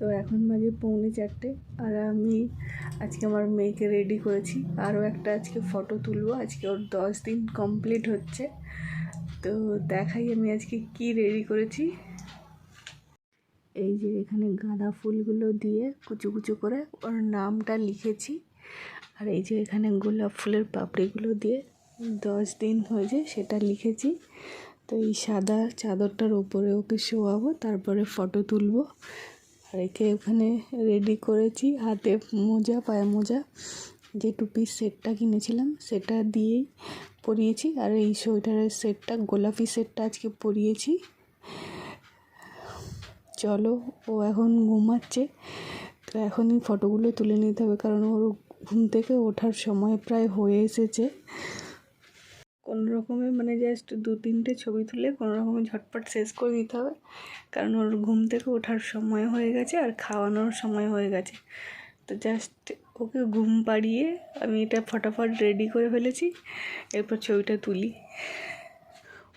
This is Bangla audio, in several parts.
তো এখন বাজে পৌনে চারটে আর আমি আজকে আমার মেয়েকে রেডি করেছি। আরও একটা আজকে ফটো তুলবো। আজকে ওর দশ দিন কমপ্লিট হচ্ছে। তো দেখাই আমি আজকে কি রেডি করেছি। এই যে এখানে গাঁদা ফুলগুলো দিয়ে কুচু কুচু করে ওর নামটা লিখেছি। আর এই যে এখানে গোলাপ ফুলের পাপড়িগুলো দিয়ে দশ দিন হয়েছে সেটা লিখেছি। তো এই সাদা চাদরটার ওপরে ওকে শোয়াবো, তারপরে ফটো তুলবো। আর একে ওখানে রেডি করেছি। হাতে মোজা, পায়ে মোজা, যে টুপির সেটটা কিনেছিলাম, সেটা দিয়েই পরিয়েছি। আর এই সোয়েটারের সেটটা গোলাপি সেটটা আজকে পরিয়েছি। চলো, ও এখন ঘুমাচ্ছে। তো এখনই ফটোগুলো তুলে নিতে হবে, কারণ ওর ঘুম থেকে ওঠার সময় প্রায় হয়ে এসেছে। কোনো রকমে মানে জাস্ট দু তিনটে ছবি তুলে কোনো রকমে ঝটপট শেষ করে দিতে হবে। কারণ ওর ঘুম থেকে ওঠার সময় হয়ে গেছে আর খাওয়ানোর সময় হয়ে গেছে। তো জাস্ট ওকে ঘুম পাড়িয়ে আমি এটা ফটাফট রেডি করে ফেলেছি। এরপর ছবিটা তুলি।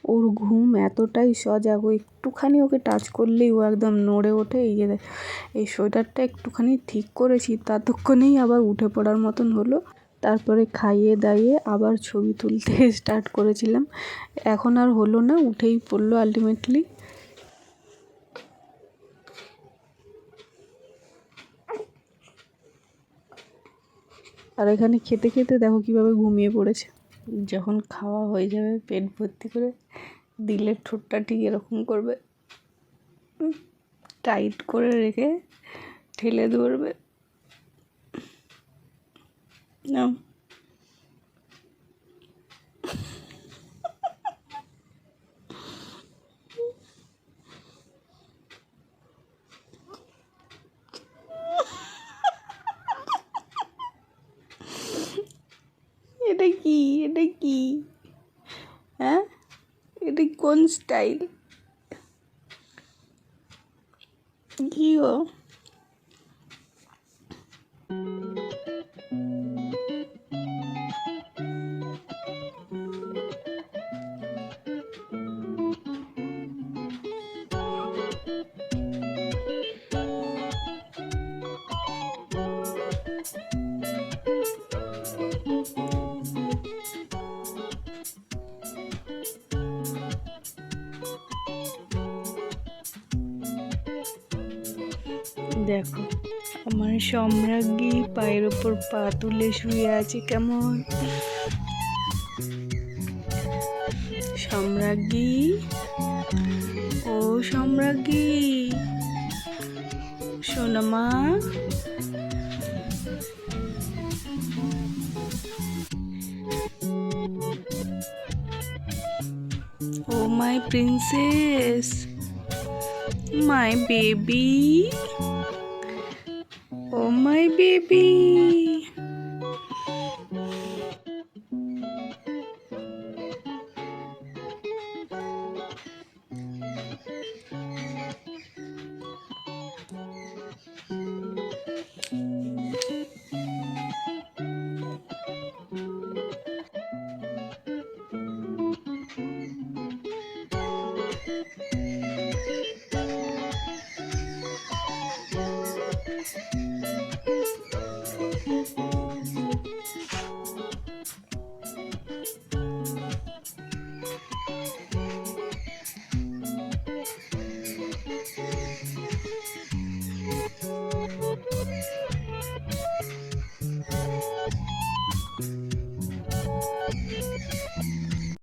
ওর ঘুম এতটাই সজাগ, ও একটুখানি ওকে টাচ করলেই ও একদম নড়ে ওঠে। এই যে এই সোয়েটারটা একটুখানি ঠিক করেছি, ততক্ষণেই আবার উঠে পড়ার মতন হলো। তারপরে খাইয়ে দাইয়ে আবার ছবি তুলতে স্টার্ট করেছিলাম। এখন আর হলো না, উঠেই পড়ল আলটিমেটলি আর এখানে খেতে খেতে দেখো কীভাবে ঘুমিয়ে পড়েছে। যখন খাওয়া হয়ে যাবে, পেট ভর্তি করে দিলে ঠোঁটটা ঠিক এরকম করবে। টাইট করে রেখে ঠেলে ধরবে। নাও এটা কি? এটা কি? হ্যাঁ? এটা কোন স্টাইল? কি গো দেখো আমার সম্রাজ্ঞী পায়ের ওপর পা তুলে শুয়ে আছে কেমন? সম্রাজ্ঞী? ও সম্রাজ্ঞী সোনামা my princess. My baby. Oh my baby. আছে